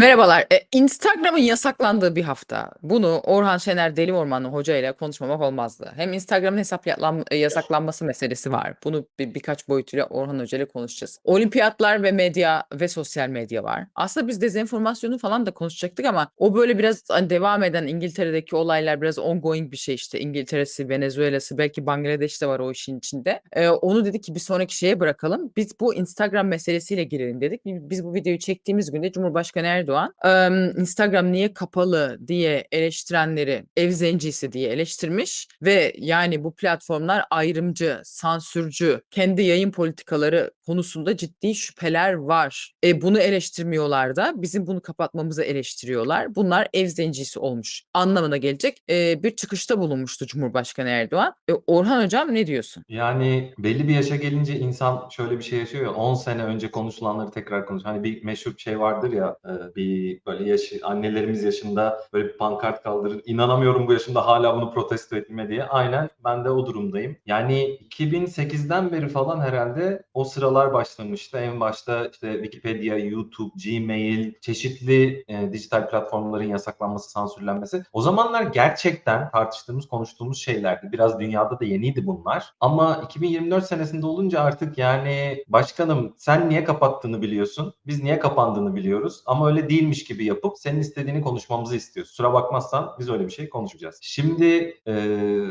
Merhabalar. E, Instagram'ın yasaklandığı bir hafta. Bunu Orhan Şener Deli Ormanlı Hoca ile konuşmamak olmazdı. Hem Instagram'ın hesap e, yasaklanması meselesi var. Bunu bir, birkaç boyutuyla Orhan Hoca ile konuşacağız. Olimpiyatlar ve medya ve sosyal medya var. Aslında biz dezenformasyonu falan da konuşacaktık ama o böyle biraz hani devam eden İngiltere'deki olaylar biraz ongoing bir şey işte. İngiltere'si, Venezuela'sı belki Bangladeş de var o işin içinde. E, onu dedik ki bir sonraki şeye bırakalım. Biz bu Instagram meselesiyle girelim dedik. Biz bu videoyu çektiğimiz günde Cumhurbaşkanı Erdoğan em, Instagram niye kapalı diye eleştirenleri ev zencisi diye eleştirmiş ve yani bu platformlar ayrımcı, sansürcü, kendi yayın politikaları konusunda ciddi şüpheler var. E, bunu eleştirmiyorlar da bizim bunu kapatmamızı eleştiriyorlar. Bunlar ev zencisi olmuş anlamına gelecek e, bir çıkışta bulunmuştu Cumhurbaşkanı Erdoğan. E, Orhan Hocam ne diyorsun? Yani belli bir yaşa gelince insan şöyle bir şey yaşıyor ya 10 sene önce konuşulanları tekrar konuşuyor. Hani bir meşhur şey vardır ya e, bir böyle yaşı annelerimiz yaşında böyle bir pankart kaldırır. İnanamıyorum bu yaşımda hala bunu protesto etme diye. Aynen ben de o durumdayım. Yani 2008'den beri falan herhalde o sıralar başlamıştı. En başta işte Wikipedia, YouTube, Gmail, çeşitli e, dijital platformların yasaklanması, sansürlenmesi. O zamanlar gerçekten tartıştığımız, konuştuğumuz şeylerdi. Biraz dünyada da yeniydi bunlar. Ama 2024 senesinde olunca artık yani başkanım sen niye kapattığını biliyorsun. Biz niye kapandığını biliyoruz. Ama öyle değilmiş gibi yapıp senin istediğini konuşmamızı istiyoruz. Kusura bakmazsan biz öyle bir şey konuşacağız. Şimdi e,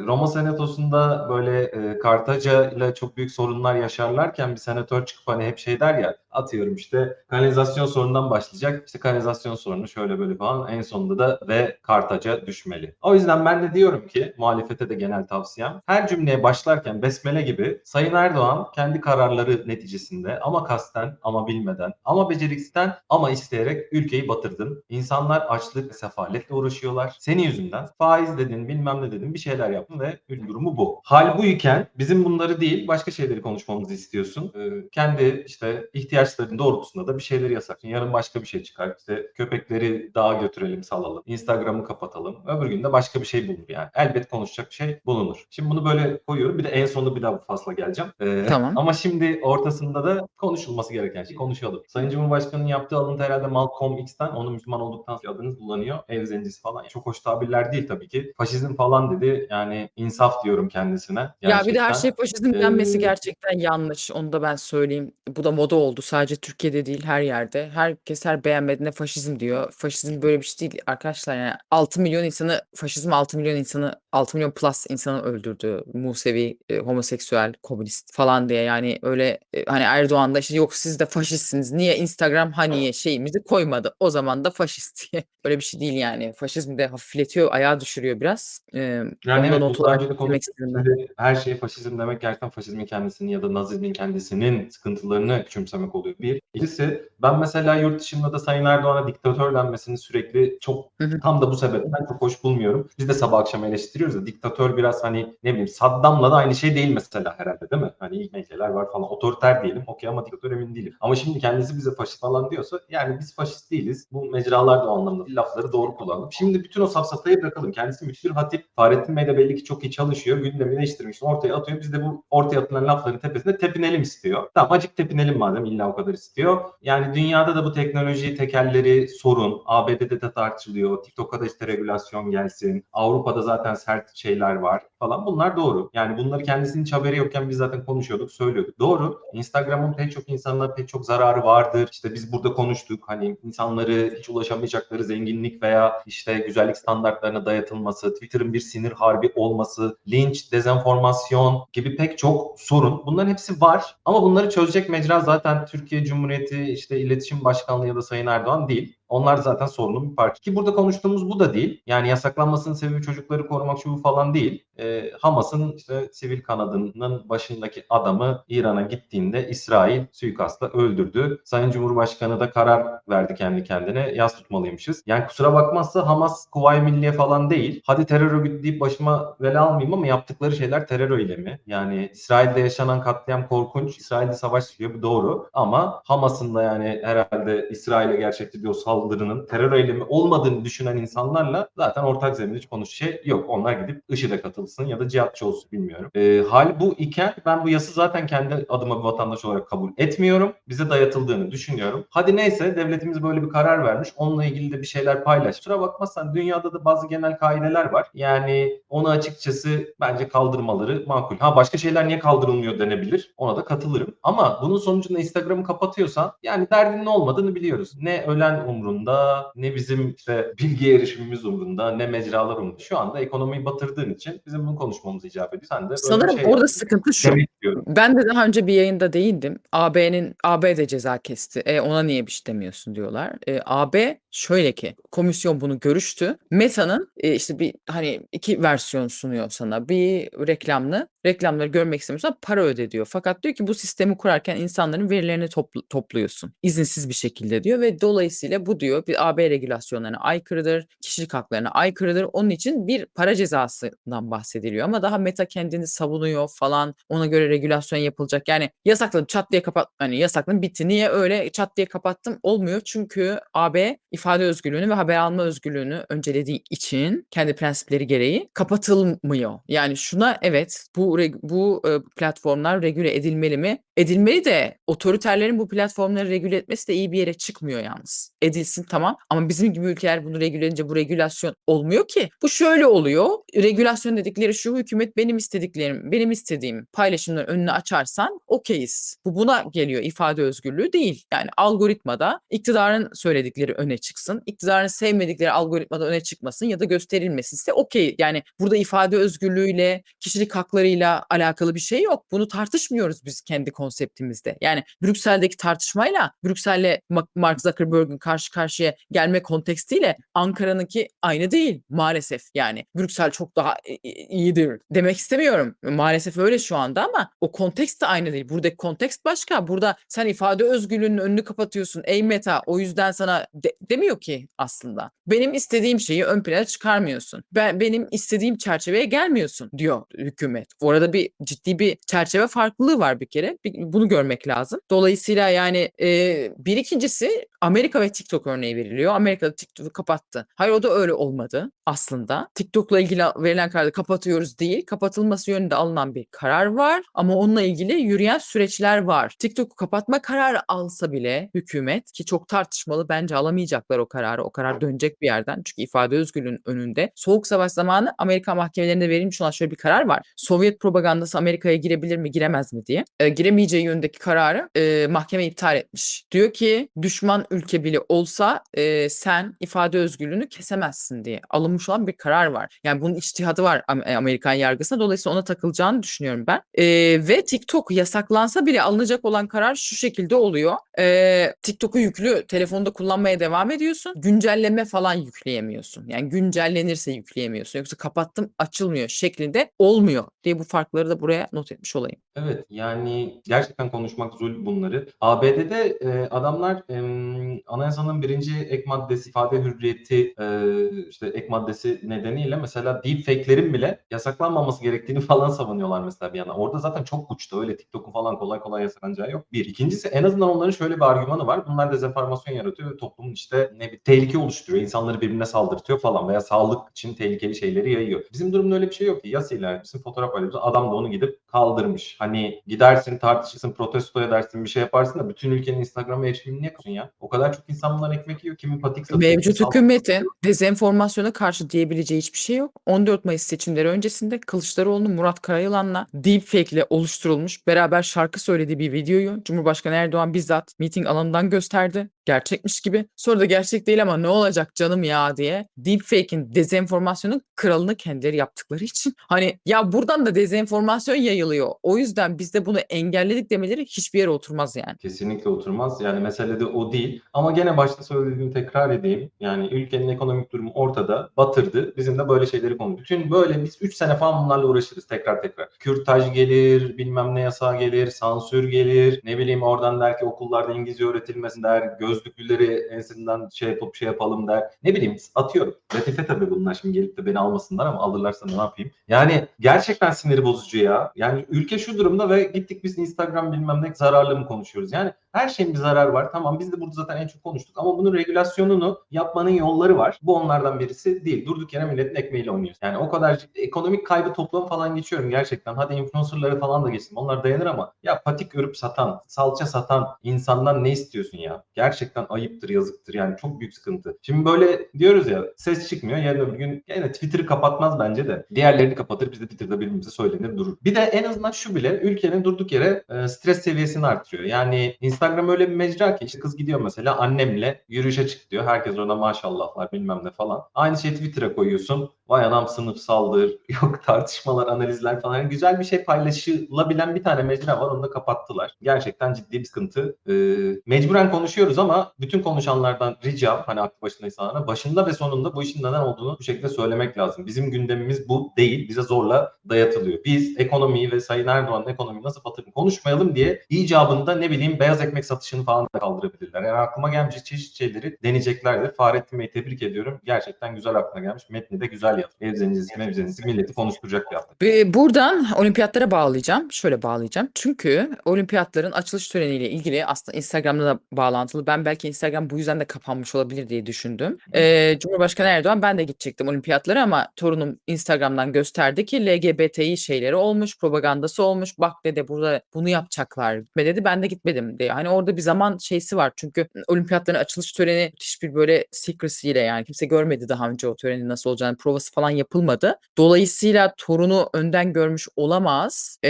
Roma Senatosu'nda böyle e, Kartaca ile çok büyük sorunlar yaşarlarken bir senatör çıkıp hani hep şey der ya atıyorum işte kanalizasyon sorunundan başlayacak. İşte kanalizasyon sorunu şöyle böyle falan en sonunda da ve Kartaca düşmeli. O yüzden ben de diyorum ki muhalefete de genel tavsiyem her cümleye başlarken besmele gibi Sayın Erdoğan kendi kararları neticesinde ama kasten ama bilmeden ama beceriksizden ama isteyerek ülkeyi batırdın. İnsanlar açlık, sefaletle uğraşıyorlar. Senin yüzünden faiz dedin bilmem ne dedin bir şeyler yaptın ve durumu bu. Hal buyken bizim bunları değil başka şeyleri konuşmamızı istiyorsun. Ee, kendi işte ihtiyaçların doğrultusunda da bir şeyleri yasaklıyorsun. Yarın başka bir şey çıkar. İşte köpekleri dağa götürelim salalım. Instagram'ı kapatalım. Öbür gün de başka bir şey bulunur yani. Elbet konuşacak bir şey bulunur. Şimdi bunu böyle koyuyorum. Bir de en sonunda bir daha bu fasla geleceğim. Ee, Tamam. ama şimdi ortasında da konuşulması gereken şey konuşalım. Sayın Cumhurbaşkanı'nın yaptığı alıntı herhalde Malcolm X'ten onu Müslüman olduktan sonra adını kullanıyor. Ev zencisi falan. Çok hoş tabirler değil tabii ki. Faşizm falan dedi. Yani insaf diyorum kendisine. Ya bir de her Gerçekten. şey faşizm denmesi Ee, gerçekten yanlış. Onu da ben söyleyeyim. Bu da moda oldu. Sadece Türkiye'de değil her yerde. Herkes her beğenmediğine faşizm diyor. Faşizm böyle bir şey değil arkadaşlar. Yani 6 milyon insanı faşizm 6 milyon insanı 6 milyon plus insanı öldürdü. Musevi, e, homoseksüel, komünist falan diye. Yani öyle e, hani Erdoğan da işte yok siz de faşistsiniz. Niye Instagram hani şeyimizi koymadı? O zaman da faşist diye. Böyle bir şey değil yani. Faşizm de hafifletiyor, ayağa düşürüyor biraz. Ee, Yani evet not olarak önce de eklemek konuştuk. istedim ben. Her şey faşizm demek gerçekten faşizmin kendisinin ya da nazizmin kendisinin sıkıntılarını küçümsemek oluyor. Bir. İkincisi ben mesela yurt dışında da Sayın Erdoğan'a diktatör denmesini sürekli çok tam da bu sebepten çok hoş bulmuyorum. Biz de sabah akşam eleştiriyoruz ya diktatör biraz hani ne bileyim Saddam'la da aynı şey değil mesela herhalde değil mi? Hani ilk meykeler var falan otoriter diyelim okey ama diktatör emin değilim. Ama şimdi kendisi bize faşist falan diyorsa yani biz faşist değiliz. Bu mecralar da o anlamda lafları doğru kullanalım. Şimdi bütün o safsatayı bırakalım. Kendisi müthiş bir hatip. Fahrettin Bey de belli ki çok iyi çalışıyor. Gündemi değiştirmiş. Ortaya atıyor. Biz de bu ortaya atılan lafların tepesinde tepinelim istiyor. Tamam acık tepinelim madem illa o kadar istiyor. Yani dünyada da bu teknoloji tekelleri sorun. ABD'de de tartışılıyor. TikTok'a da işte regülasyon gelsin. Avrupa'da zaten sert şeyler var falan. Bunlar doğru. Yani bunları kendisinin hiç haberi yokken biz zaten konuşuyorduk, söylüyorduk. Doğru. Instagram'ın pek çok insanlara pek çok zararı vardır. İşte biz burada konuştuk. Hani insanları hiç ulaşamayacakları zenginlik veya işte güzellik standartlarına dayatılması, Twitter'ın bir sinir harbi olması, linç, dezenformasyon gibi pek çok sorun. Bunların hepsi var. Ama bunları çözecek mecra zaten Türkiye Cumhuriyeti işte İletişim Başkanlığı ya da Sayın Erdoğan değil. Onlar zaten sorunun bir parçası. Ki burada konuştuğumuz bu da değil. Yani yasaklanmasının sebebi çocukları korumak şu falan değil. Ee, Hamas'ın işte sivil kanadının başındaki adamı İran'a gittiğinde İsrail suikastla öldürdü. Sayın Cumhurbaşkanı da karar verdi kendi kendine. Yas tutmalıymışız. Yani kusura bakmazsa Hamas Kuvayi Milliye falan değil. Hadi terör örgütü deyip başıma vela almayayım ama yaptıkları şeyler terör eylemi. Yani İsrail'de yaşanan katliam korkunç. İsrail'de savaş çıkıyor bu doğru. Ama Hamas'ın da yani herhalde İsrail'e gerçekleştirdiği o saldırı saldırının terör eylemi olmadığını düşünen insanlarla zaten ortak zeminde hiç konuş şey yok. Onlar gidip IŞİD'e katılsın ya da cihatçı olsun bilmiyorum. E, hal bu iken ben bu yası zaten kendi adıma bir vatandaş olarak kabul etmiyorum. Bize dayatıldığını düşünüyorum. Hadi neyse devletimiz böyle bir karar vermiş. Onunla ilgili de bir şeyler paylaş. Kusura bakmazsan dünyada da bazı genel kaideler var. Yani onu açıkçası bence kaldırmaları makul. Ha başka şeyler niye kaldırılmıyor denebilir. Ona da katılırım. Ama bunun sonucunda Instagram'ı kapatıyorsan yani derdinin ne olmadığını biliyoruz. Ne ölen umrunda, ne bizim işte bilgi erişimimiz umrunda, ne mecralar umrunda. Şu anda ekonomiyi batırdığın için bizim bunu konuşmamız icap ediyor. Sen de Sanırım şey orada sıkıntı şu. Ben de daha önce bir yayında değindim. AB'nin AB de ceza kesti. E ona niye bir şey demiyorsun diyorlar. E, AB şöyle ki komisyon bunu görüştü. Meta'nın e, işte bir hani iki versiyon sunuyor sana. Bir reklamlı. Reklamları görmek istemiyorsan para öde diyor. Fakat diyor ki bu sistemi kurarken insanların verilerini topl- topluyorsun. İzinsiz bir şekilde diyor ve dolayısıyla bu diyor bir AB regülasyonlarına aykırıdır. Kişilik haklarına aykırıdır. Onun için bir para cezasından bahsediliyor ama daha Meta kendini savunuyor falan. Ona göre regülasyon yapılacak. Yani yasakladım çat diye kapat hani yasakladım bitti. Niye öyle çat diye kapattım olmuyor. Çünkü AB ifade özgürlüğünü ve haber alma özgürlüğünü öncelediği için kendi prensipleri gereği kapatılmıyor. Yani şuna evet bu bu e, platformlar regüle edilmeli mi? Edilmeli de otoriterlerin bu platformları regüle etmesi de iyi bir yere çıkmıyor yalnız. Edilsin tamam ama bizim gibi ülkeler bunu regüle edince bu regülasyon olmuyor ki. Bu şöyle oluyor. Regülasyon dedikleri şu hükümet benim istediklerim, benim istediğim paylaşımların önünü açarsan okeyiz. Bu buna geliyor ifade özgürlüğü değil. Yani algoritmada iktidarın söyledikleri öne çıksın. iktidarın sevmedikleri algoritmada öne çıkmasın ya da gösterilmesinse okey. Yani burada ifade özgürlüğüyle, kişilik haklarıyla alakalı bir şey yok. Bunu tartışmıyoruz biz kendi konseptimizde. Yani Brüksel'deki tartışmayla Brüksel'le Ma- Mark Zuckerberg'ün karşı karşıya gelme kontekstiyle Ankara'nınki aynı değil maalesef. Yani Brüksel çok daha iyidir demek istemiyorum. Maalesef öyle şu anda ama o kontekst de aynı değil. Buradaki kontekst başka. Burada sen ifade özgürlüğünün önünü kapatıyorsun. Ey Meta o yüzden sana de- demiyor ki aslında. Benim istediğim şeyi ön plana çıkarmıyorsun. Ben benim istediğim çerçeveye gelmiyorsun diyor hükümet. Orada bir ciddi bir çerçeve farklılığı var bir kere. Bir- bunu görmek lazım. Dolayısıyla yani e, bir ikincisi Amerika ve TikTok örneği veriliyor. Amerika'da TikTok'u kapattı. Hayır o da öyle olmadı aslında. TikTok'la ilgili verilen kararı kapatıyoruz değil. Kapatılması yönünde alınan bir karar var ama onunla ilgili yürüyen süreçler var. TikTok'u kapatma kararı alsa bile hükümet ki çok tartışmalı bence alamayacaklar o kararı. O karar dönecek bir yerden. Çünkü ifade özgürlüğünün önünde. Soğuk savaş zamanı Amerika mahkemelerinde verilmiş olan şöyle bir karar var. Sovyet propagandası Amerika'ya girebilir mi giremez mi diye. E, giremeyeceği yönündeki kararı e, mahkeme iptal etmiş. Diyor ki düşman ülke bile olsa e, sen ifade özgürlüğünü kesemezsin diye alınmış olan bir karar var. Yani bunun içtihadı var e, Amerikan yargısında. Dolayısıyla ona takılacağını düşünüyorum ben. E, ve TikTok yasaklansa bile alınacak olan karar şu şekilde oluyor. E, TikTok'u yüklü telefonda kullanmaya devam ediyorsun. Güncelleme falan yükleyemiyorsun. Yani güncellenirse yükleyemiyorsun. Yoksa kapattım açılmıyor şeklinde olmuyor diye bu farkları da buraya not etmiş olayım. Evet yani gerçekten konuşmak zul bunları. ABD'de e, adamlar em, anayasanın birinci ek maddesi ifade hürriyeti e, işte ek maddesi nedeniyle mesela deepfake'lerin bile yasaklanmaması gerektiğini falan savunuyorlar mesela bir yana. Orada zaten çok uçtu öyle TikTok'un falan kolay kolay yasaklanacağı yok. Bir. İkincisi en azından onların şöyle bir argümanı var. Bunlar dezenformasyon yaratıyor ve toplumun işte ne bir tehlike oluşturuyor. İnsanları birbirine saldırtıyor falan veya sağlık için tehlikeli şeyleri yayıyor. Bizim durumda öyle bir şey yok ki. Yas ilan fotoğraf paylaşmışsın. Adam da onu gidip kaldırmış. Hani gidersin, tartışırsın, protesto edersin, bir şey yaparsın da bütün ülkenin Instagram'a erişimini niye kısın ya? O kadar çok insan bundan ekmek yiyor. Kimi patik satıyor. Mevcut hükümetin dezenformasyona karşı diyebileceği hiçbir şey yok. 14 Mayıs seçimleri öncesinde Kılıçdaroğlu'nun Murat Karayılan'la deepfake ile oluşturulmuş beraber şarkı söylediği bir videoyu Cumhurbaşkanı Erdoğan bizzat miting alanından gösterdi. Gerçekmiş gibi. Sonra da gerçek değil ama ne olacak canım ya diye deepfake'in dezenformasyonun kralını kendileri yaptıkları için. Hani ya buradan da dezenformasyon yayılıyor. O yüzden biz de bunu engelledik demeleri hiçbir yere oturmaz yani. Kesinlikle oturmaz. Yani mesele de o değil. Ama gene başta söylediğimi tekrar edeyim. Yani ülkenin ekonomik durumu ortada. Batırdı. Bizim de böyle şeyleri konu. Bütün böyle biz 3 sene falan bunlarla uğraşırız tekrar tekrar. Kürtaj gelir, bilmem ne yasağı gelir, sansür gelir. Ne bileyim oradan der ki okullarda İngilizce öğretilmesin der. Gözlüklüleri ensesinden şey yapıp şey yapalım der. Ne bileyim atıyorum. Latife tabii bunlar şimdi gelip de beni almasınlar ama alırlarsa ne yapayım. Yani gerçekten siniri bozucu ya. Yani ülke şu durumda ve gittik biz Instagram bilmem ne zararlı mı konuşuyoruz. Yani her şeyin bir zararı var. Tamam biz de burada zaten en çok konuştuk ama bunun regülasyonunu yapmanın yolları var. Bu onlardan birisi değil. Durduk yere milletin ekmeğiyle oynuyoruz. Yani o kadar ekonomik kaybı toplam falan geçiyorum gerçekten. Hadi influencerları falan da geçtim. Onlar dayanır ama ya patik örüp satan, salça satan insandan ne istiyorsun ya? Gerçekten ayıptır, yazıktır. Yani çok büyük sıkıntı. Şimdi böyle diyoruz ya ses çıkmıyor. Yarın öbür gün yine Twitter'ı kapatmaz bence de. Diğerlerini kapatır. Biz de Twitter'da birbirimize söylenir durur. Bir de en azından şu bile ülkenin durduk yere e, stres seviyesini artırıyor. Yani Instagram öyle bir mecra ki işte kız gidiyor mesela annemle yürüyüşe çık diyor. Herkes ona maşallahlar bilmem ne falan. Aynı şeyi Twitter'a koyuyorsun. Vay anam sınıfsaldır. Yok tartışmalar, analizler falan. Yani güzel bir şey paylaşılabilen bir tane mecra var. Onu da kapattılar. Gerçekten ciddi bir sıkıntı. Ee, mecburen konuşuyoruz ama bütün konuşanlardan ricam hani aklı başında insanlara başında ve sonunda bu işin neden olduğunu bu şekilde söylemek lazım. Bizim gündemimiz bu değil. Bize zorla dayatılıyor. Biz ekonomiyi ve Sayın Erdoğan'ın ekonomiyi nasıl batırdığını konuşmayalım diye icabında ne bileyim beyaz ekmek satışını falan da kaldırabilirler. Yani aklıma gelmeyecek çeşit şeyleri deneyeceklerdir. Fahrettin Bey'i tebrik ediyorum. Gerçekten güzel aklına gelmiş. Metni de güzel yaptı. Evzeninizi, mevzeninizi milleti konuşturacak yaptı. Buradan olimpiyatlara bağlayacağım. Şöyle bağlayacağım. Çünkü olimpiyatların açılış töreniyle ilgili aslında Instagram'da da bağlantılı. Ben belki Instagram bu yüzden de kapanmış olabilir diye düşündüm. Ee, Cumhurbaşkanı Erdoğan ben de gidecektim olimpiyatlara ama torunum Instagram'dan gösterdi ki LGBTİ şeyleri olmuş, propagandası olmuş. Bak dedi burada bunu yapacaklar. Gitme dedi. Ben de gitmedim diye. Hani orada bir zaman şeysi var. Çünkü olimpiyatların açılış töreni hiçbir böyle secrecy ile yani kimse görmedi daha önce o törenin nasıl olacağını provası falan yapılmadı. Dolayısıyla torunu önden görmüş olamaz. Ee,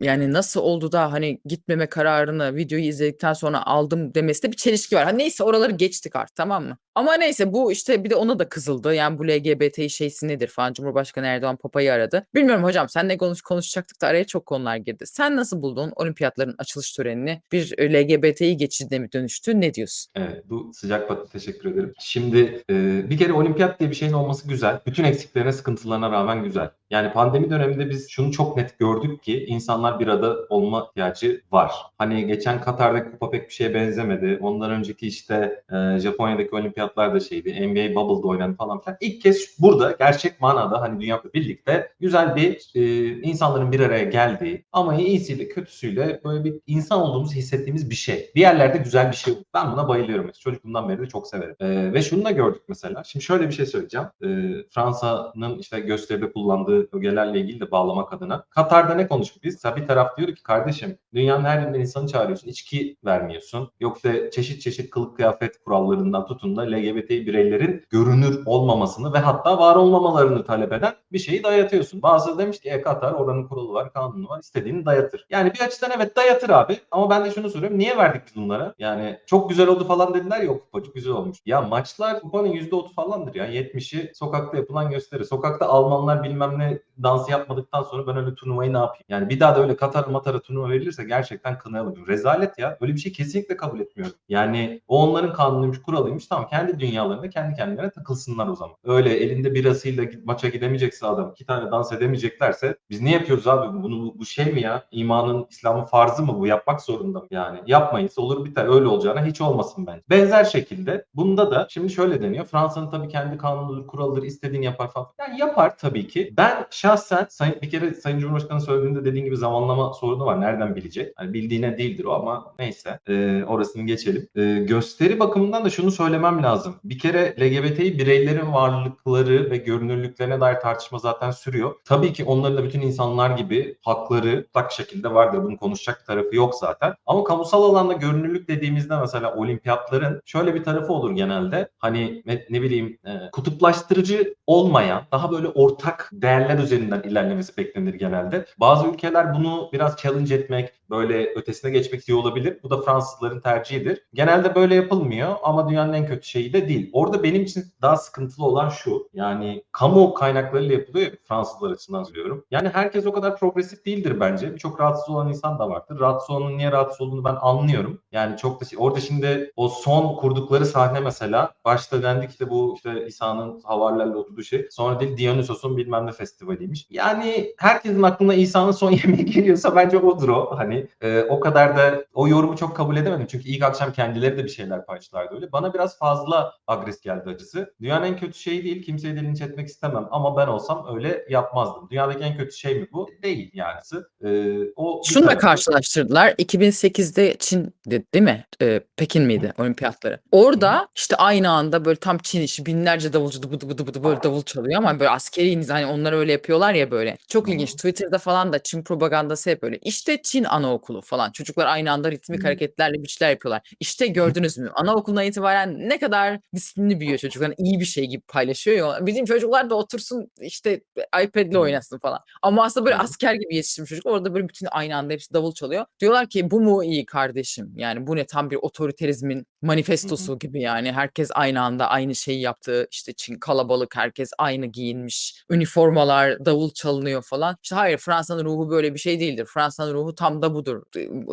yani nasıl oldu da hani gitmeme kararını videoyu izledikten sonra aldım demesi de bir çelişki var. Ha neyse oraları geçtik artık tamam mı? Ama neyse bu işte bir de ona da kızıldı. Yani bu LGBT şeysi nedir falan. Cumhurbaşkanı Erdoğan Papa'yı aradı. Bilmiyorum hocam senle konuş konuşacaktık da araya çok konular girdi. Sen nasıl buldun olimpiyatların açılış törenini? Bir e, LGBTİ geçidine mi dönüştü? Ne diyorsun? Evet, bu sıcak patı teşekkür ederim. Şimdi e, bir kere olimpiyat diye bir şeyin olması güzel. Bütün eksiklerine, sıkıntılarına rağmen güzel. Yani pandemi döneminde biz şunu çok net gördük ki insanlar bir arada olma ihtiyacı var. Hani geçen Katar'daki kupa pek bir şeye benzemedi. Ondan önceki işte e, Japonya'daki olimpiyatlar da şeydi. NBA Bubble'da oynandı falan filan. İlk kez burada gerçek manada hani dünyayla birlikte güzel bir e, insanların bir araya geldiği ama iyisiyle kötüsüyle böyle bir insan olduğumuzu hissettiğimiz bir şey. Bir yerlerde güzel bir şey. Ben buna bayılıyorum. Çocukluğumdan beri de çok severim. E, ve şunu da gördük mesela. Şimdi şöyle bir şey söyleyeceğim. E, Fransa'nın işte gösteride kullandığı ögelerle ilgili de bağlamak adına. Katar'da ne konuştuk biz? Bir taraf diyor ki kardeşim dünyanın her yerinden insanı çağırıyorsun. içki vermiyorsun. Yoksa çeşit çeşit kılık kıyafet kurallarından tutun da LGBT bireylerin görünür olmamasını ve hatta var olmamalarını talep eden bir şeyi dayatıyorsun. Bazıları demiş ki e, Katar oranın kuralı var, kanunu var. istediğini dayatır. Yani bir açıdan evet dayatır abi. Ama ben de şunu soruyorum. Niye verdik biz bunlara? Yani çok güzel oldu falan dediler ya o kupacık güzel olmuş. Ya maçlar kupanın %30 falandır ya. 70'i sokakta yapılan gösteri. Sokakta Almanlar bilmem ne dansı yapmadıktan sonra ben öyle turnuvayı ne yapayım? Yani bir daha da öyle Katar Matar'a turnuva verilirse gerçekten kınayalım. Rezalet ya. Öyle bir şey kesinlikle kabul etmiyorum. Yani o onların kanunuymuş, kuralıymış. Tamam kendi dünyalarında kendi kendilerine takılsınlar o zaman. Öyle elinde birasıyla maça gidemeyecekse adam, iki tane dans edemeyeceklerse biz ne yapıyoruz abi? Bunu bu, şey mi ya? İmanın, İslam'ın farzı mı bu? Yapmak zorunda mı? Yani yapmayız. Olur biter. Öyle olacağına hiç olmasın bence. Benzer şekilde bunda da şimdi şöyle deniyor. Fransa'nın tabii kendi kanunudur, kuralıdır, istediğini yapar falan. Yani yapar tabii ki. Ben şahsen sayın, bir kere Sayın Cumhurbaşkanı söylediğinde dediğin gibi zamanlama sorunu var. Nereden bilecek? Hani bildiğine değildir o ama neyse. Ee, orasını geçelim. Ee, gösteri bakımından da şunu söylemem lazım. Bir kere LGBTİ bireylerin varlıkları ve görünürlüklerine dair tartışma zaten sürüyor. Tabii ki onların da bütün insanlar gibi hakları tak şekilde vardır. Bunu konuşacak tarafı yok zaten. Ama kamusal alanda görünürlük dediğimizde mesela olimpiyatların şöyle bir tarafı olur genelde. Hani ne, bileyim e, kutuplaştırıcı olmayan daha böyle ortak değerler üzerinden ilerlemesi beklenir genelde. Bazı ülkeler bunu biraz challenge etmek, böyle ötesine geçmek istiyor olabilir. Bu da Fransızların tercihidir. Genelde böyle yapılmıyor ama dünyanın en kötü şeyi de değil. Orada benim için daha sıkıntılı olan şu. Yani kamu kaynaklarıyla yapılıyor ya Fransızlar açısından söylüyorum. Yani herkes o kadar progresif değildir bence. Birçok rahatsız olan insan da vardır. Rahatsız olanın niye rahatsız olduğunu ben anlıyorum. Yani çok da şey. Orada şimdi o son kurdukları sahne mesela başta dendi ki de bu işte İsa'nın havarilerle oturduğu şey. Sonra değil Dionysos'un bilmem ne festivaliymiş. Yani herkesin aklına İsa'nın son yemeği geliyorsa bence odur o. Hani e, o kadar da o yorumu çok kabul edemedim. Çünkü ilk akşam kendileri de bir şeyler paylaştılardı öyle. Bana biraz fazla agres geldi acısı. Dünyanın en kötü şeyi değil. Kimseyi de linç etmek istemem. Ama ben olsam öyle yapmazdım. Dünyadaki en kötü şey mi bu? Değil yani. Alakası. Eee, o bir Şununla tarafı. karşılaştırdılar. 2008'de Çin'di değil mi? Eee, Pekin miydi olimpiyatları? Hı hı. Orada işte aynı anda böyle tam Çin işi binlerce davulcu dıbı dıbı dıbı böyle davul çalıyor ama böyle askeri hani onlar öyle yapıyorlar ya böyle. Çok Hı ilginç. hı. Twitter'da falan da Çin propagandası hep öyle. İşte Çin anaokulu falan. Çocuklar aynı anda ritmik Hımm. hareketlerle bir şeyler yapıyorlar. İşte gördünüz mü? Anaokulundan itibaren ne kadar disiplinli büyüyor çocuklar. Hani iyi bir şey gibi paylaşıyor ya. Bizim çocuklar da otursun işte iPad'le oynasın falan. Ama aslında böyle asker gibi yetiştirmiş çocuk. Orada böyle bütün aynı anda hepsi davul çalıyor. Diyorlar ki bu mu iyi kardeşim? Yani bu ne tam bir otoriterizmin manifestosu gibi yani. Herkes aynı anda aynı şeyi yaptı. İşte Çin kalabalık, herkes aynı giyinmiş. Üniformalar, davul çalınıyor falan. İşte hayır Fransa'nın ruhu böyle bir şey değildir. Fransa'nın ruhu tam da budur.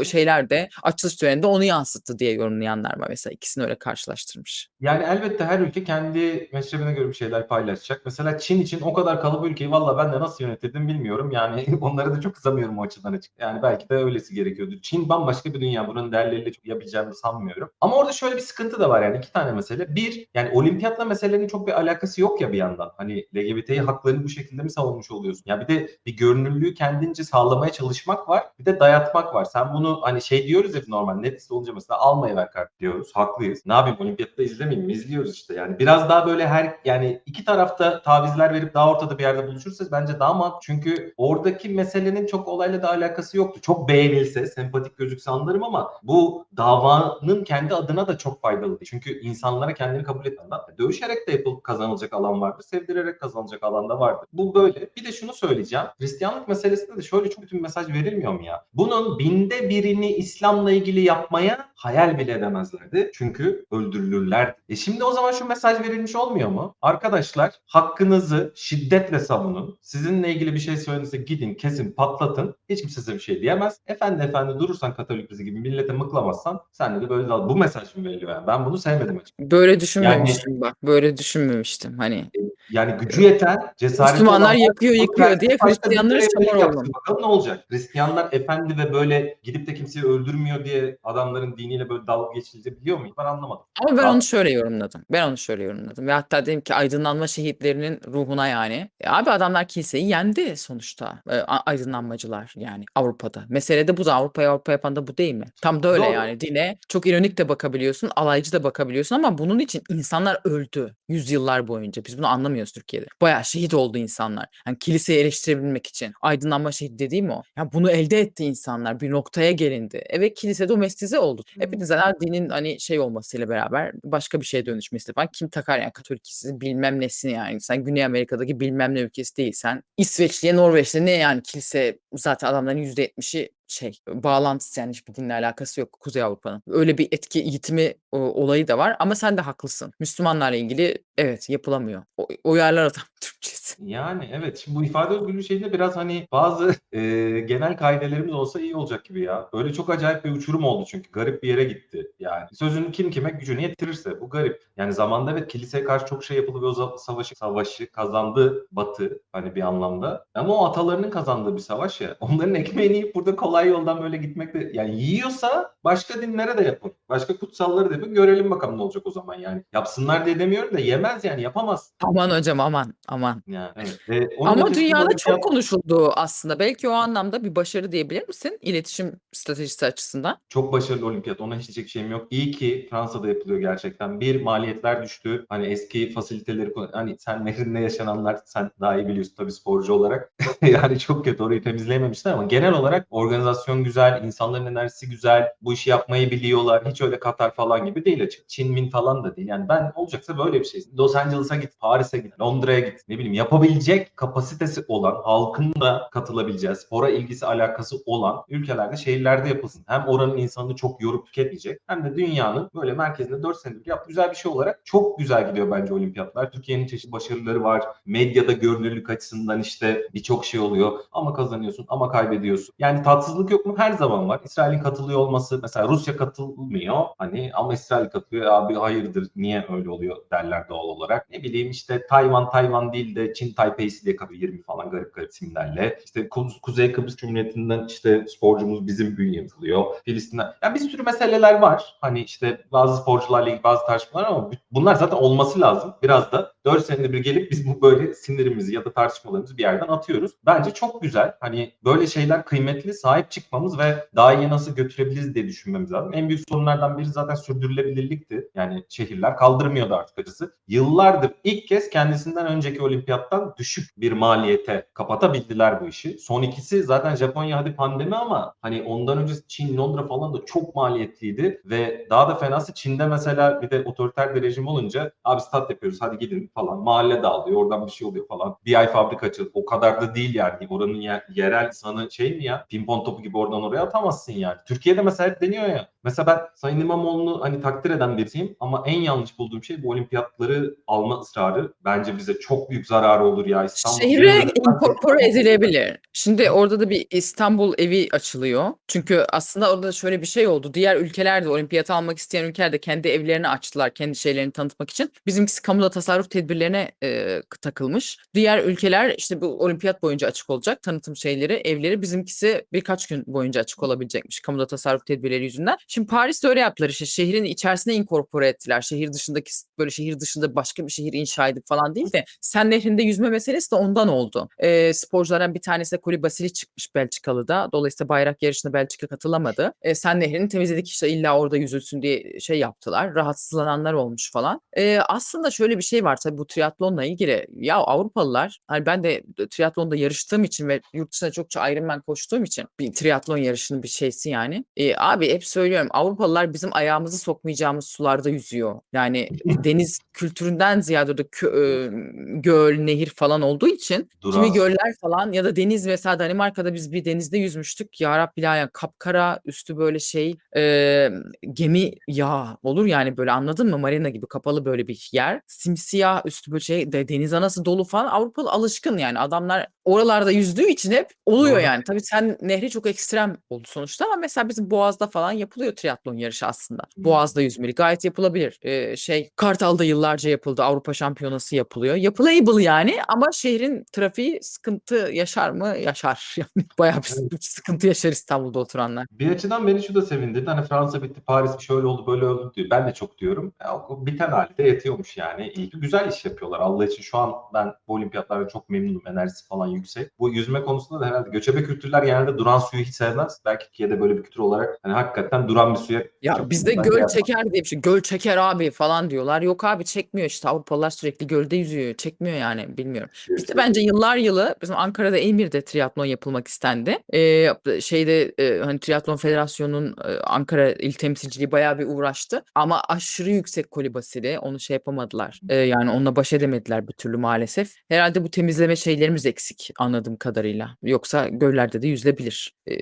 Şeyler de açılış töreninde onu yansıttı diye yorumlayanlar var mesela. İkisini öyle karşılaştırmış. Yani elbette her ülke kendi meşrebine göre bir şeyler paylaşacak. Mesela Çin için o kadar kalıbı ülkeyi valla ben de nasıl yönetirdim bilmiyorum. Yani onlara da çok kızamıyorum o açıdan açık. Yani belki de öylesi gerekiyordu. Çin bambaşka bir dünya. Bunun değerleriyle çok yapabileceğimi sanmıyorum. Ama orada şöyle bir sıkıntı da var yani iki tane mesele. Bir yani olimpiyatla meselenin çok bir alakası yok ya bir yandan. Hani LGBT'yi haklarını bu şekilde mi savunmuş oluyorsun? Ya bir de bir görünürlüğü kendince sağlamaya çalışmak var. Bir de dayatmak var. Sen bunu hani şey diyoruz hep normal net olunca mesela almaya ver kart diyoruz. Haklıyız. Ne yapayım olimpiyatta izlemeyeyim mi? İşte yani. Biraz daha böyle her yani iki tarafta tavizler verip daha ortada bir yerde buluşursa bence daha mantıklı. Çünkü oradaki meselenin çok olayla da alakası yoktu. Çok beğenilse, sempatik gözükse anlarım ama bu davanın kendi adına da çok faydalı değil. Çünkü insanlara kendini kabul etmeden dövüşerek de yapılıp kazanılacak alan vardır. Sevdirerek kazanılacak alan da vardır. Bu böyle. Bir de şunu söyleyeceğim. Hristiyanlık meselesinde de şöyle çok bir mesaj verilmiyor mu ya? Bunun binde birini İslam'la ilgili yapmaya hayal bile edemezlerdi. Çünkü öldürülürler. E şimdi o zaman şu mesaj verilmiş olmuyor mu? Arkadaşlar hakkınızı şiddetle savunun. Sizinle ilgili bir şey söylenirse gidin kesin patlatın. Hiç kimse size bir şey diyemez. Efendi efendi durursan Katolik bizi gibi millete mıklamazsan sen de böyle dal. Bu mesaj mı veriliyor yani? Ben bunu sevmedim açıkçası. Böyle düşünmemiştim bak. Böyle düşünmemiştim. Hani E, yani gücü yeten, cesareti Müslümanlar olan yakıyor yıkıyor diye Hristiyanları çamur olun. Bakalım ne olacak? Hristiyanlar efendi ve böyle gidip de kimseyi öldürmüyor diye adamların diniyle böyle dalga geçilebiliyor mu? Ben anlamadım. Ama ben Rahat- onu şöyle yorumladım. Ben onu şöyle yorumladım. Ve hatta dedim ki aydınlanma şehitlerinin ruhuna yani. E abi adamlar kiliseyi yendi sonuçta. E, a- aydınlanmacılar yani Avrupa'da. Mesele de bu da Avrupa'ya Avrupa yapan da bu değil mi? Tam da öyle Doğru. yani. Dine çok ironik de bakabiliyorsun, alaycı da bakabiliyorsun ama bunun için insanlar öldü yüzyıllar boyunca. Biz bunu anlamıyoruz Türkiye'de. Bayağı şehit oldu insanlar. Yani kiliseyi eleştirebilmek için. Aydınlanma şehit dediğim o. Ya bunu elde etti insanlar. Bir noktaya gelindi. Evet kilise domestize oldu. Hepiniz zaten dinin hani şey olmasıyla beraber başka bir şeye dönüşmesi falan. Kim takar yani Katolik kilisesi bilmem nesini yani. Sen Güney Amerika'daki bilmem ne ülkesi değilsen. İsveçli'ye Norveç'te ne yani kilise zaten adamların %70'i şey bağlantısı yani hiçbir dinle alakası yok Kuzey Avrupa'nın. Öyle bir etki yitimi o, olayı da var ama sen de haklısın. Müslümanlarla ilgili evet yapılamıyor. O, uyarlar adam Türkçesi. Yani evet. Şimdi bu ifade özgürlüğü şeyinde biraz hani bazı e, genel kaidelerimiz olsa iyi olacak gibi ya. Böyle çok acayip bir uçurum oldu çünkü. Garip bir yere gitti. Yani sözün kim kime gücünü yetirirse bu garip. Yani zamanda evet kiliseye karşı çok şey yapıldı ve o savaşı, savaşı kazandı Batı hani bir anlamda. Ama o atalarının kazandığı bir savaş ya. Onların ekmeğini burada kolay yoldan böyle gitmek de yani yiyorsa başka dinlere de yapın. Başka kutsalları da yapın. Görelim bakalım ne olacak o zaman yani. Yapsınlar diye demiyorum da yemez yani yapamaz. Aman hocam aman aman. Yani evet. E, onun Ama dünyada çok konuşuldu aslında. Belki o anlamda bir başarı diyebilir misin? İletişim stratejisi açısından. Çok başarılı olimpiyat. Ona hiç diyecek şeyim yok. İyi ki Fransa'da yapılıyor gerçekten. Bir maliyetler düştü. Hani eski fasiliteleri hani sen nehrinde yaşananlar sen daha iyi biliyorsun tabii sporcu olarak. yani çok kötü orayı temizleyememişler ama genel olarak organizasyon güzel, insanların enerjisi güzel, bu işi yapmayı biliyorlar. Hiç öyle Katar falan gibi değil açık. Çin min falan da değil. Yani ben olacaksa böyle bir şey. Los Angeles'a git, Paris'e git, Londra'ya git. Ne bileyim yapabilecek kapasitesi olan, halkın da katılabileceği, spora ilgisi alakası olan ülkelerde, şehirlerde yapılsın. Hem oranın insanını çok yorup tüketmeyecek hem de dünyanın böyle merkezinde 4 senedir yaptığı güzel bir şey olarak çok güzel gidiyor bence olimpiyatlar. Türkiye'nin çeşitli başarıları var. Medyada görünürlük açısından işte birçok şey oluyor. Ama kazanıyorsun ama kaybediyorsun. Yani tatsızlık yok mu? Her zaman var. İsrail'in katılıyor olması mesela Rusya katılmıyor. Hani ama İsrail katıyor abi hayırdır niye öyle oluyor derler doğal olarak. Ne bileyim işte Tayvan Tayvan değil de Çin Taipei'si diye kapıyor 20 falan garip garip isimlerle. İşte Ku- Kuzey Kıbrıs Cumhuriyeti'nden işte sporcumuz bizim bünye yapılıyor. Filistin'den. Yani bir sürü meseleler var. Hani işte bazı sporcularla ilgili bazı tartışmalar ama bunlar zaten olması lazım. Biraz da 4 senede bir gelip biz bu böyle sinirimizi ya da tartışmalarımızı bir yerden atıyoruz. Bence çok güzel. Hani böyle şeyler kıymetli, sahip çıkmamız ve daha iyi nasıl götürebiliriz diye düşünmemiz lazım. En büyük sorunlardan biri zaten sürdürülebilirlikti. Yani şehirler kaldırmıyordu artık acısı. Yıllardır ilk kez kendisinden önceki olimpiyattan düşük bir maliyete kapatabildiler bu işi. Son ikisi zaten Japonya hadi pandemi ama hani ondan önce Çin, Londra falan da çok maliyetliydi ve daha da fenası Çin'de mesela bir de otoriter bir rejim olunca abi stat yapıyoruz hadi gidin falan. Mahalle dağılıyor oradan bir şey oluyor falan. Bir ay fabrika açıldı. O kadar da değil yani. Oranın ye- yerel insanı şey mi ya? Pimpon topu gibi oradan oraya atamazsın yani. Türkiye'de mesela hep deniyor ya. Mesela ben Sayın İmamoğlu'nu hani takdir eden birisiyim ama en yanlış bulduğum şey bu olimpiyatları alma ısrarı. Bence bize çok büyük zararı olur ya. İstanbul Şehre inkorpore edilebilir. Şimdi orada da bir İstanbul evi açılıyor. Çünkü aslında orada da şöyle bir şey oldu. Diğer ülkeler de olimpiyat almak isteyen ülkeler de kendi evlerini açtılar kendi şeylerini tanıtmak için. Bizimkisi kamuda tasarruf tedbirlerine e, takılmış. Diğer ülkeler işte bu olimpiyat boyunca açık olacak tanıtım şeyleri, evleri. Bizimkisi birkaç gün boyunca açık olabilecekmiş kamuda tasarruf tedbirleri yüzünden. Şimdi Paris'te öyle yaptılar işte şehrin içerisine inkorpore ettiler. Şehir dışındaki böyle şehir dışında başka bir şehir inşa edip falan değil de Sen Nehri'nde yüzme meselesi de ondan oldu. Ee, sporculardan bir tanesi de Koli Basili çıkmış Belçikalı'da. Dolayısıyla bayrak yarışına Belçika katılamadı. Ee, Sen Nehri'ni temizledik işte illa orada yüzülsün diye şey yaptılar. Rahatsızlananlar olmuş falan. Ee, aslında şöyle bir şey var tabii bu triatlonla ilgili. Ya Avrupalılar hani ben de triatlonda yarıştığım için ve yurt dışında çokça Ironman koştuğum için bir triatlon yarışının bir şeysi yani. Ee, abi hep söylüyorum Avrupalılar bizim ayağımızı sokmayacağımız sularda yüzüyor. Yani deniz kültüründen ziyade orada kö- göl, nehir falan olduğu için kimi Duran. göller falan ya da deniz mesela Danimarka'da biz bir denizde yüzmüştük. Ya Rabbi ya kapkara üstü böyle şey e, gemi ya olur yani böyle anladın mı? Marina gibi kapalı böyle bir yer. Simsiyah üstü böyle şey de, deniz anası dolu falan. Avrupalı alışkın yani adamlar oralarda yüzdüğü için hep oluyor Doğru. yani. Tabii sen nehri çok ekstrem oldu sonuçta ama mesela bizim Boğaz'da falan yapılıyor triatlon yarışı aslında. Hmm. Boğaz'da yüzmeli gayet yapılabilir. Ee, şey Kartal'da yıllarca yapıldı. Avrupa Şampiyonası yapılıyor. Yapılable yani ama şehrin trafiği sıkıntı yaşar mı? Yaşar. Yani bayağı bir Evet. sıkıntı yaşar İstanbul'da oturanlar. Bir açıdan beni şu da sevindirdi. Hani Fransa bitti, Paris şöyle oldu, böyle oldu diyor. Ben de çok diyorum. Ya, biten halde yetiyormuş yani. İyi ki güzel iş yapıyorlar. Allah için şu an ben bu olimpiyatlarda çok memnunum. Enerjisi falan yüksek. Bu yüzme konusunda da herhalde göçebe kültürler genelde duran suyu hiç sevmez. Belki Türkiye'de böyle bir kültür olarak hani hakikaten duran bir suya Ya bizde göl yapmaz. çeker diye bir şey. Göl çeker abi falan diyorlar. Yok abi çekmiyor işte. Avrupalılar sürekli gölde yüzüyor. Çekmiyor yani bilmiyorum. Bizde bence yıllar yılı bizim Ankara'da İzmir'de triatlon yapılmak istendi. Ee, şeyde e, hani Triatlon Federasyonu'nun e, Ankara il temsilciliği bayağı bir uğraştı ama aşırı yüksek kolibasili onu şey yapamadılar. Ee, yani onunla baş edemediler bir türlü maalesef. Herhalde bu temizleme şeylerimiz eksik anladığım kadarıyla. Yoksa göllerde de yüzülebilir. Ee,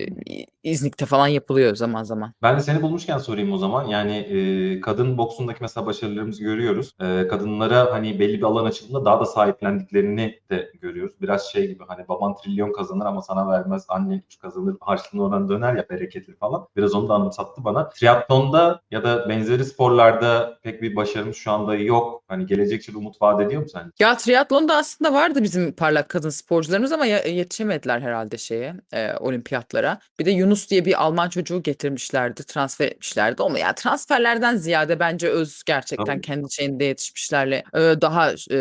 İznik'te falan yapılıyor zaman zaman. Ben de seni bulmuşken sorayım o zaman. Yani e, kadın boksundaki mesela başarılarımızı görüyoruz. E, kadınlara hani belli bir alan açıldığında daha da sahiplendiklerini de görüyoruz. Biraz şey gibi hani baban trilyon kazanır ama sana vermez. Annen üç kazanır. Harçlığını oradan döner ya bereketli falan. Biraz onu da anımsattı bana. Triatlonda ya da benzeri sporlarda pek bir başarımız şu anda yok. Hani gelecek için umut vaat ediyor mu sence? Ya triatlonda aslında vardı bizim parlak kadın sporcularımız ama yetişemediler herhalde şeye, e, olimpiyatlara. Bir de Yunus diye bir Alman çocuğu getirmişlerdi, transfer etmişlerdi. Ama ya transferlerden ziyade bence öz gerçekten Tabii. kendi şeyinde yetişmişlerle e, daha e,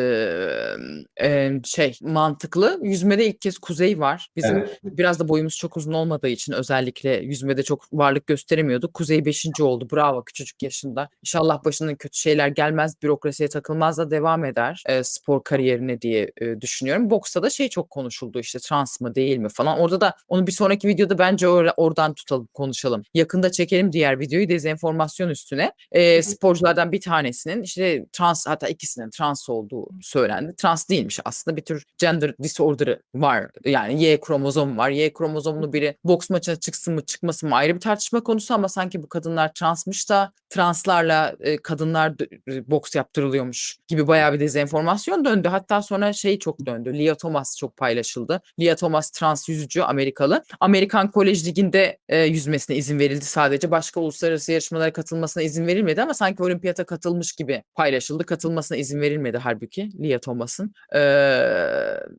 e, şey mantıklı. Yüzmede ilk kez Kuzey var. Bizim Evet. Biraz da boyumuz çok uzun olmadığı için özellikle yüzmede çok varlık gösteremiyorduk. Kuzey 5. oldu. Bravo küçücük yaşında. İnşallah başına kötü şeyler gelmez, bürokrasiye takılmaz da devam eder e, spor kariyerine diye e, düşünüyorum. Boksta da şey çok konuşuldu işte trans mı değil mi falan. Orada da onu bir sonraki videoda bence or- oradan tutalım konuşalım. Yakında çekelim diğer videoyu dezenformasyon üstüne. E, sporculardan bir tanesinin işte trans hatta ikisinin trans olduğu söylendi. Trans değilmiş aslında bir tür gender disorder'ı var. Yani Y kromozomu var. Y kromozomlu biri boks maçına çıksın mı çıkmasın mı ayrı bir tartışma konusu ama sanki bu kadınlar transmış da translarla e, kadınlar e, boks yaptırılıyormuş gibi bayağı bir dezenformasyon döndü. Hatta sonra şey çok döndü. Lia Thomas çok paylaşıldı. Lia Thomas trans yüzücü Amerikalı. Amerikan Kolej Ligi'nde e, yüzmesine izin verildi sadece. Başka uluslararası yarışmalara katılmasına izin verilmedi ama sanki olimpiyata katılmış gibi paylaşıldı. Katılmasına izin verilmedi hâlbuki Lia Thomas'ın.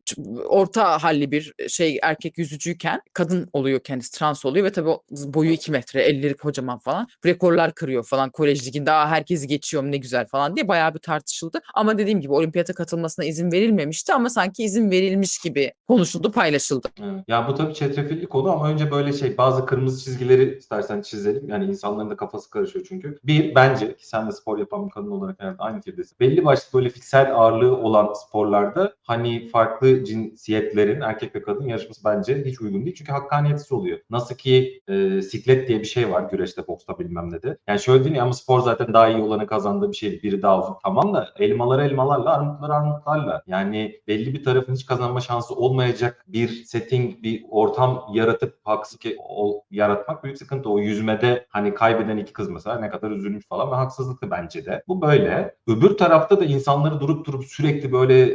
Ç orta hâlli bir şey erkek yüzücüyken kadın oluyor kendisi, trans oluyor ve tabii boyu 2 metre, elleri kocaman falan. Rekorlar kırıyor falan kolej liginde. "A, herkesi geçiyorum ne güzel." falan diye bayağı bir tartışıldı. Ama dediğim gibi olimpiyata katılmasına izin verilmemişti ama sanki izin verilmiş gibi konuşuldu, paylaşıldı. Ya, bu tabii çetrefilli konu ama önce böyle şey, bazı kırmızı çizgileri istersen çizelim. Yani insanların da kafası karışıyor çünkü. Bir, bence ki sen de spor yapan bir kadın olarak herhâlde aynı fikirdesin. Belli başlı böyle fiziksel ağırlığı olan sporlarda, hani, farklı cinsiyetlerin erkek ve kadın yarışması bence hiç uygun değil. Çünkü hakkaniyetsiz oluyor. Nasıl ki, eee, siklet diye bir şey var güreşte, boksta bilmem nede. Yani şöyle ya ama spor zaten daha iyi olanın kazandığı bir şey. Biri daha uzun. Tamam da elmaları elmalarla, armutları armutlarla. Yani belli bir tarafın hiç kazanma şansı olmayacak bir setting, bir ortam yaratıp haksızlık ol yaratmak büyük sıkıntı. O yüzmede, hani, kaybeden 2 kız mesela ne kadar üzülmüş falan ve haksızlıktı bence de. Bu böyle. Öbür tarafta da insanları durup durup sürekli böyle,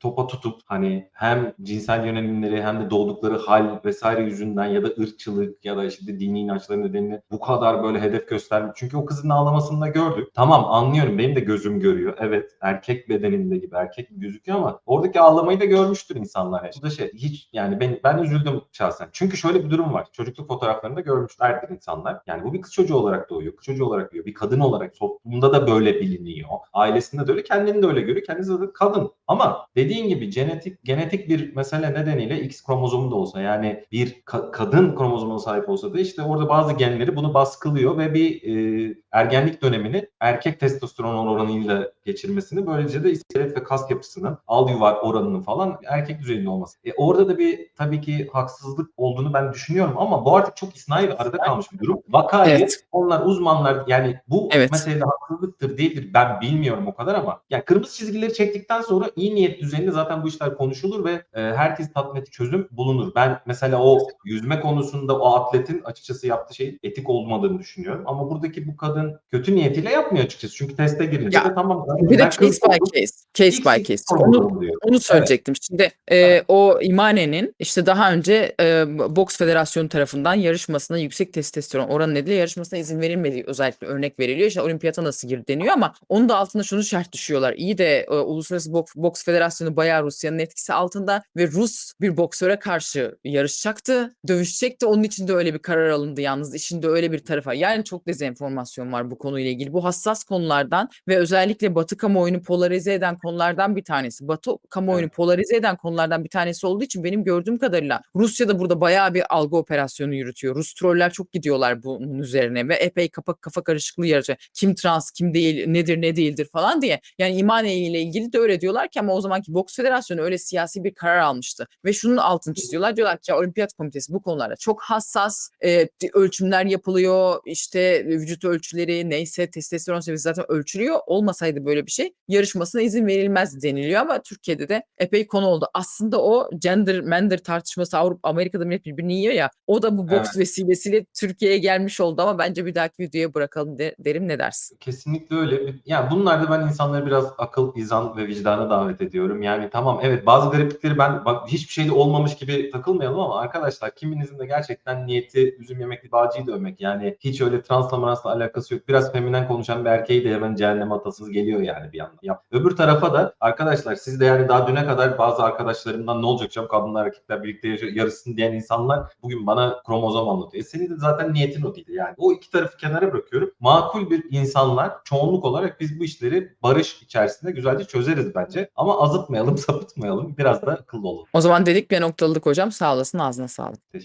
topa tutup, hani, hem cinsel yönelimleri hem de doğdukları hâl vs. yüzünden ya da ırkçılık ya da, işte, dini inançları nedeniyle bu kadar böyle hedef göstermek. Çünkü o kızın ağlamasını da gördük. Tamam, anlıyorum. Benim de gözüm görüyor. Evet, erkek bedeninde gibi, erkek gözüküyor ama oradaki ağlamayı da görmüştür insanlar. Yani bu da şey, hiç yani ben ben üzüldüm şahsen. Çünkü şöyle bir durum var. Çocukluk fotoğraflarında görmüşlerdir insanlar. Yani bu bir kız çocuğu olarak doğuyor. Kız çocuğu olarak büyüyor. Bir kadın olarak toplumda da böyle biliniyor. Ailesinde de öyle, kendini de öyle görüyor. Kendisi de kadın. Ama dediğin gibi genetik genetik bir mesele nedeniyle X kromozomu da olsa yani bir ka kadın kromozomuna sahip olsa da işte orada bazı genleri bunu baskılıyor ve bir, eee, ergenlik dönemini erkek testosteron oranıyla geçirmesini böylece de iskelet ve kas yapısının, al yuvar oranının falan erkek düzeyinde olması. E, orada da bir tabii ki haksızlık olduğunu ben düşünüyorum ama bu artık çok isnai ve arada kalmış bir durum. Vakayı Evet. onlar uzmanlar yani bu Evet. meselede haksızlıktır değildir ben bilmiyorum o kadar ama yani kırmızı çizgileri çektikten sonra iyi niyet düzeyinde zaten bu işler konuşulur ve, eee, herkesi tatmin çözüm bulunur. Ben mesela o yüzme konusunda o atletin açıkçası yaptığı şeyin etik olmadığını düşünüyorum ama buradaki bu kadın kötü niyetiyle yapmıyor açıkçası. Çünkü teste girince Ya, de tamam Bir de case by case, case by case. Onu onu Evet. söyleyecektim. Şimdi, eee, Evet. o Imane'nin işte daha önce, eee, boks federasyonu tarafından yarışmasına yüksek testosteron oranı nedeniyle yarışmasına izin verilmediği özellikle örnek veriliyor. İşte olimpiyata nasıl girdi deniyor ama onun da altına şunu şerh düşüyorlar. İyi de, eee, Uluslararası Boks Boks Federasyonu bayağı Rusya'nın etkisi altında ve Rus bir boksöre karşı yarışacaktı, dövüşecekti. Onun için de öyle bir karar alındı yalnız. İşin de öyle bir tarafı var. Yani çok dezenformasyon var bu konuyla ilgili. Bu hassas konulardan ve özellikle Batı kamuoyunu polarize eden konulardan bir tanesi. Batı kamuoyunu Evet. polarize eden konulardan bir tanesi olduğu için benim gördüğüm kadarıyla Rusya da burada bayağı bir algı operasyonu yürütüyor. Rus troller çok gidiyorlar bunun üzerine ve epey kafa kafa karışıklığı yaratıyor. Kim trans, kim değil, nedir, ne değildir falan diye. Yani Imane ile ilgili de öyle diyorlar ki ama o zamanki boks federasyonu öyle siyasi bir karar almıştı ve şunun altını çiziyorlar. Diyorlar ki ya olimpiyat komitesi bu konularda çok hassas, eee, ölçümler yapılıyor. İşte vücut ölçüleri neyse testosteron seviyesi zaten ölçülüyor. Olmasaydı böyle bir şey yarışmasına izin verilmezdi deniliyor ama Türkiye'de de epey konu oldu. Aslında o gender mender tartışması Avrupa Amerika'da millet birbirini yiyor ya. O da bu boks Evet. vesilesiyle Türkiye'ye gelmiş oldu ama bence bir dahaki videoya bırakalım de derim. Ne dersin? Kesinlikle öyle. Yani bunlarda ben insanları biraz akıl, izan ve vicdana davet ediyorum. Yani tamam evet bazı gariplikleri ben bak hiçbir şey de olmamış gibi takılmayalım ama arkadaşlar kiminizin de gerçekten niyeti üzüm yemekli bağcıyı dövmek. Yani hiç öyle transla maransla alakası yok. Biraz feminen konuşan bir erkeği de hemen cehenneme atasınız geliyor yani bir yandan. Ya, öbür tarafa da arkadaşlar siz de yani daha düne kadar bazı arkadaşlarımdan ne olacak canım kadınlar erkekler birlikte yarışsın diyen insanlar bugün bana kromozom anlatıyor. E senin de zaten niyetin o değil yani. O iki tarafı kenara bırakıyorum. Makul bir insanlar çoğunluk olarak biz bu işleri barış içerisinde güzelce çözeriz bence. Ama azıtmayalım, sapıtmayalım. Biraz da akıllı olalım. O zaman dedik ve noktaladık hocam. Sağ olasın. Ağzına sağlık. Teşekkür